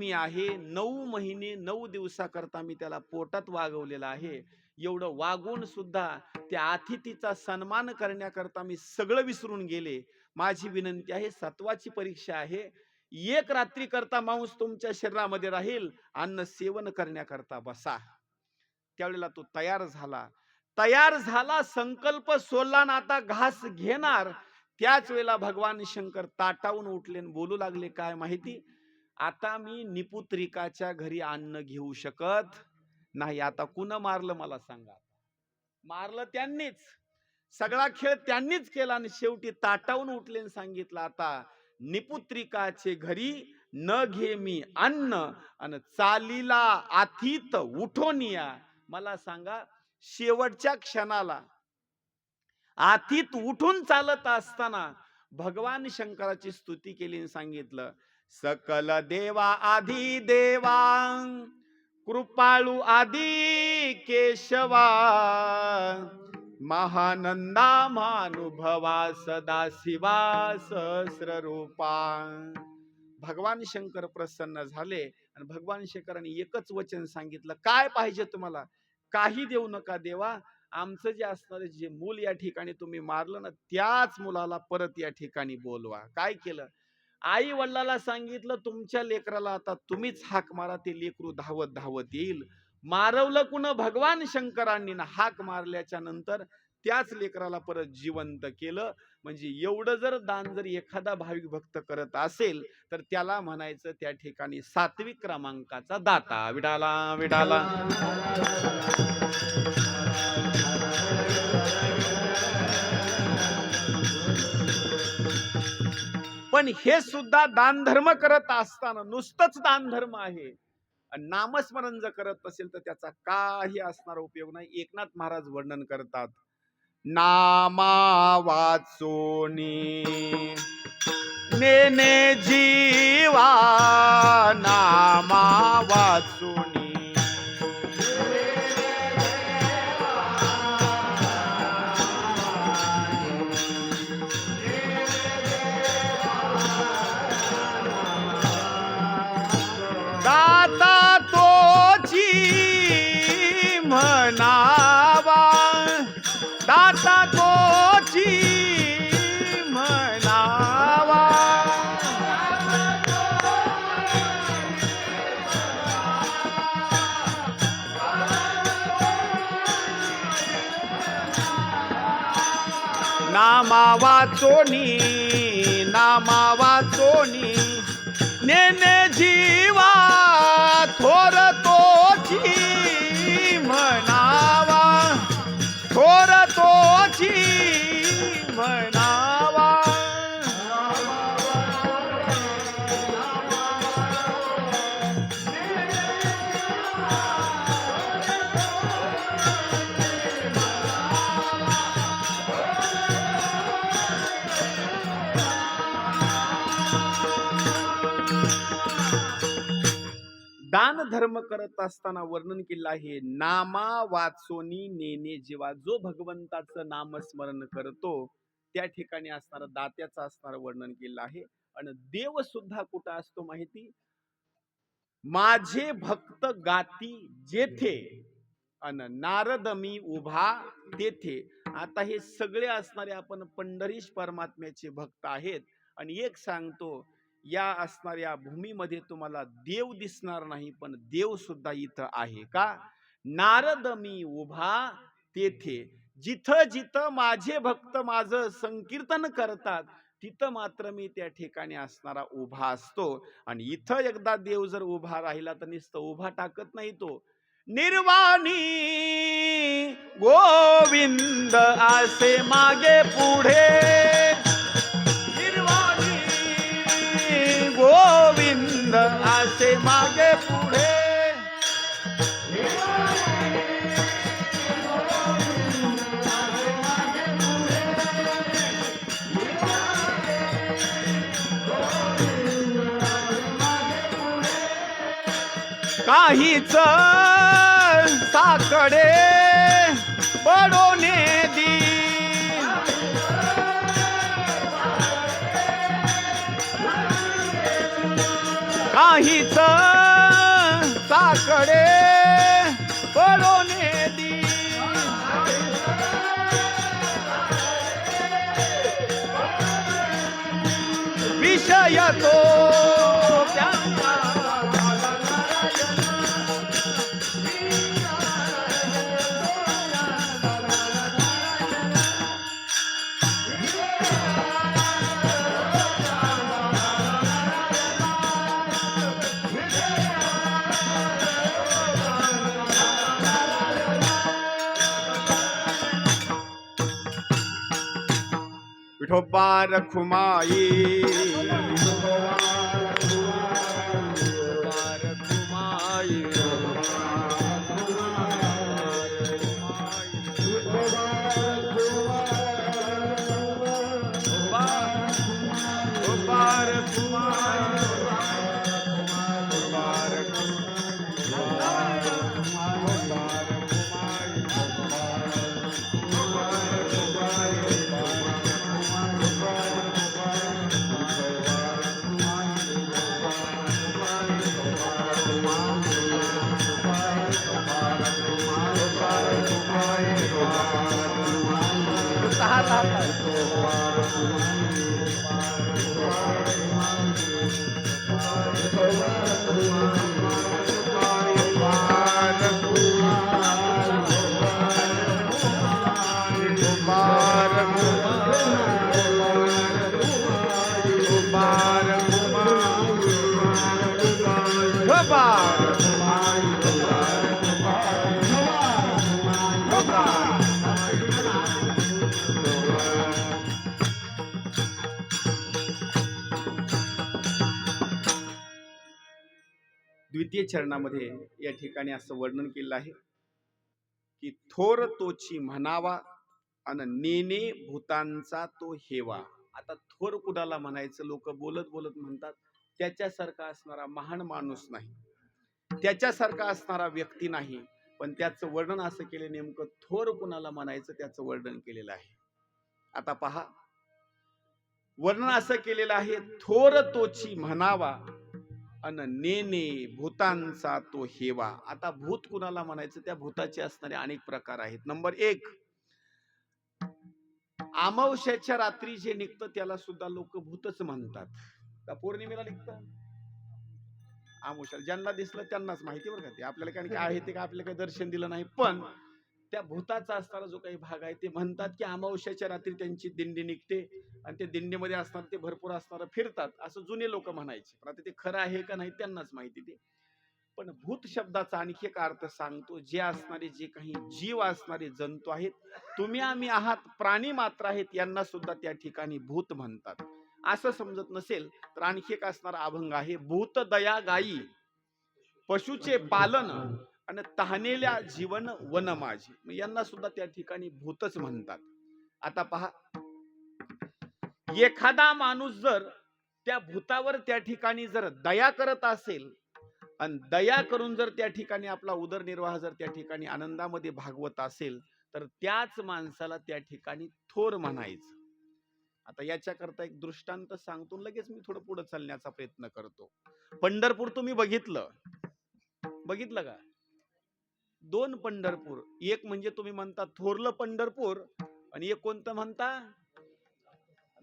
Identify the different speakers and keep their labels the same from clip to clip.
Speaker 1: मी आहे नऊ महिने नऊ दिवसाकरता मी त्याला पोटात वागवलेलं आहे. एवढं वागून सुद्धा त्या अतिथीचा सन्मान करण्याकरता मी सगळं विसरून गेले. माझी विनंती आहे सत्वाची परीक्षा आहे. एक रात्री करता मांस तुमच्या शरीरामध्ये राहील अन्न सेवन करण्याकरता बसा. त्यावेळेला तो तयार झाला. तयार झाला संकल्प सोडला ना आता घास घेणार. त्याच वेळेला भगवान शंकर ताटावून उठले आणि बोलू लागले काय माहिती? आता मी निपुत्रिकाच्या घरी अन्न घेऊ शकत नाही. आता कुण मारलं मला सांगा मारलं त्यांनीच. सगळा खेळ त्यांनीच केला आणि शेवटी ताटावून उठले सांगितलं आता निपुत्रिकाचे घरी न घे मी अन्न आणि चालीला आथित उठून या. मला सांगा शेवटच्या क्षणाला आथित उठून चालत असताना भगवान शंकराची स्तुती केली आणि सांगितलं सकल देवा आधी देवा कृपाळू आधी केशवा महानंदा मानुभवा सदा शिवा सहस्र रूपा भगवान शंकर प्रसन्न झाले आणि भगवान शंकरांनी एकच वचन सांगितलं काय पाहिजे तुम्हाला? काही देऊ नका देवा आमचं जे असणार जे मूल या ठिकाणी तुम्ही मारलं ना त्याच मुलाला परत या ठिकाणी बोलवा. काय केलं? आई वडिलाला सांगितलं तुमच्या लेकराला आता तुम्हीच हाक मारा ते लेकरू धावत धावत येईल. मारवलं कुण? भगवान शंकरांनी ना हाक मारल्याच्या नंतर त्याच लेकराला परत जिवंत केलं. म्हणजे एवढं जर दान जर एखादा भाविक भक्त करत असेल तर त्याला म्हणायचं त्या ठिकाणी सात्विक क्रमांकाचा दाता विडाला विडाला. पण हे सुद्धा दानधर्म करत असताना नुसतंच दानधर्म आहे. नामस्मरण जर करत असेल तर त्याचा काही असणारा उपयोग नाही. एकनाथ महाराज वर्णन करतात नामा वाचोनी नेने जी म्हणावा. दाता कोची म्हणावा. नामा वाचोनी नामा वाचोनी नेने जीवा दान धर्म करत असताना वर्णन केलं आहे नामा वाचोनी नेने जेव्हा जो भगवंताचं नामस्मरण करतो त्या ठिकाणी असणारा दात्याचं असणारं वर्णन केलं आहे. आणि देव सुद्धा कुठं असतो माहिती? माझे भक्त गाती जेथे अन नारद मी उभा तेथे. आता हे सगळे असणारे आपण पंढरीश परमात्म्याचे भक्त आहेत. आणि एक सांगतो या असणाऱ्या भूमीमध्ये तुम्हाला देव दिसणार नाही पण देव सुद्धा इथं आहे का? नारद मी उभा तेथे. जिथं जिथं माझे भक्त माझं संकीर्तन करतात तिथं मात्र मी त्या ठिकाणी असणारा उभा असतो. आणि इथं एकदा देव जर उभा राहिला तर नुसतं उभा टाकत नाही तो. निर्वाणी गोविंद असे मागे पुढे. असे मागे पुढे. काहीच साकडे पडोने विठोबा रखुमाई। सहा सहा तास द्वितीय चरणामध्ये या ठिकाणी असं वर्णन केलं आहे की थोर तोची म्हणावा आणि नेने भूतांचा तो हेवा. आता थोर कुणाला म्हणायचं? लोक बोलत बोलत म्हणतात त्याच्यासारखा असणारा महान माणूस नाही. त्याच्यासारखा असणारा व्यक्ती नाही. पण त्याचं वर्णन असं केलं नेमकं थोर कुणाला म्हणायचं? त्याचं वर्णन केलेलं आहे. आता पहा. वर्णन असं केलेलं आहे थोर तोची म्हणावा अन नेने भूतांचा तो हेवा. आता भूत कुणाला म्हणायचं? त्या भूताचे असणारे अनेक प्रकार आहेत. नंबर एक अमावश्याच्या रात्री जे निघतं त्याला सुद्धा लोक भूतच म्हणतात. का पौर्णिमेला निघत? अमावश्या ज्यांना दिसलं त्यांनाच माहिती बरं का ते. आपल्याला कारण की आहे ते का आपल्याला काही दर्शन दिलं नाही. पण त्या भूताचा असणारा जो काही भाग आहे ते म्हणतात की अमावश्याच्या रात्री त्यांची दिंडी निघते. आणि ते दिंडीमध्ये असणार ते भरपूर असणार फिरतात असं जुने लोक म्हणायचे. पण आता ते खरं आहे का नाही त्यांनाच माहिती ते. पण भूत शब्दाचा आणखी एक अर्थ सांगतो जे असणारे जे काही जीव असणारे जंतू आहेत तुम्ही आम्ही आहात प्राणी मात्र आहेत यांना सुद्धा त्या ठिकाणी भूत म्हणतात. असं समजत नसेल तर आणखी एक असणारा अभंग आहे भूत दया गायी पशुचे पालन आणि तहानेल्या जीवन वन माझी. मग यांना सुद्धा त्या ठिकाणी भूतच म्हणतात. आता पहा एखादा माणूस जर त्या भूतावर त्या ठिकाणी जर दया करत असेल आणि दया करून जर त्या ठिकाणी आपला उदरनिर्वाह जर त्या ठिकाणी आनंदामध्ये भागवत असेल तर त्याच माणसाला त्या ठिकाणी थोर म्हणायचं. आता याच्याकरता एक दृष्टांत सांगतो लगेच मी थोडं पुढे चालण्याचा प्रयत्न करतो. पंढरपूर तुम्ही बघितलं? बघितलं का? दोन पंढरपूर एक म्हणजे तुम्ही म्हणता थोरलं पंढरपूर आणि एक कोणतं म्हणता?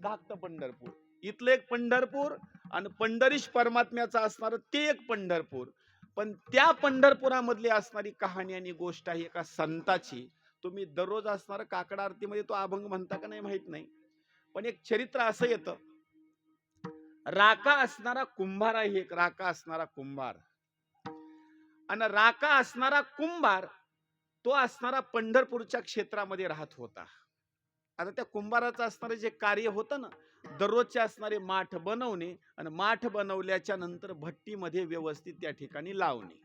Speaker 1: धाकट पंढरपूर. इथलं एक पंढरपूर आणि पंढरीश परमात्म्याचं असणार ते एक पंढरपूर. पण त्या पंढरपुरामधली असणारी कहाणी आणि गोष्ट आहे एका संताची. तुम्ही दररोज असणार काकडा आरतीमध्ये तो अभंग म्हणता का नाही माहीत नाही. पण एक चरित्र असं येतं. राका असणारा कुंभार आहे एक राका असणारा कुंभार. आणि राका असणारा कुंभार तो असणारा पंढरपूरच्या क्षेत्रामध्ये राहत होता. आता त्या कुंभाराचं असणारे जे कार्य होतं ना दररोजचे असणारे माठ बनवणे आणि माठ बनवल्याच्या नंतर भट्टीमध्ये व्यवस्थित त्या ठिकाणी लावणे.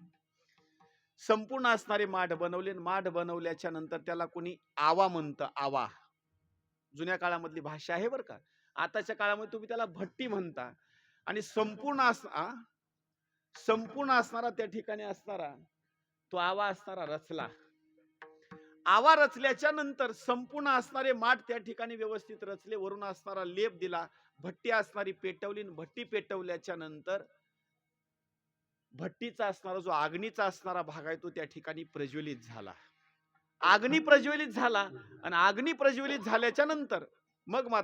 Speaker 1: संपूर्ण असणारे माठ बनवले आणि माठ बनवल्याच्या नंतर त्याला कोणी आवा म्हणतं आवा. जुन्या काळामधली भाषा आहे बरं का. आताच्या काळामध्ये तुम्ही त्याला भट्टी म्हणता आणि संपूर्ण अस संपूर्ण असणारा त्या ठिकाणी असणारा तो आवा असणारा रचला. आवा रचल्याच्या नंतर संपूर्ण असणारे माठ त्या ठिकाणी व्यवस्थित रचले. वरून असणारा लेप दिला भट्टी असणारी पेटवली आणि भट्टी पेटवल्याच्या नंतर भट्टीचा असणारा जो आग्नीचा असणारा भाग आहे तो त्या ठिकाणी प्रज्वलित झाला. अग्नी प्रज्वलित झाला आणि अग्नी प्रज्वलित झाल्याच्यानंतर मग मात्र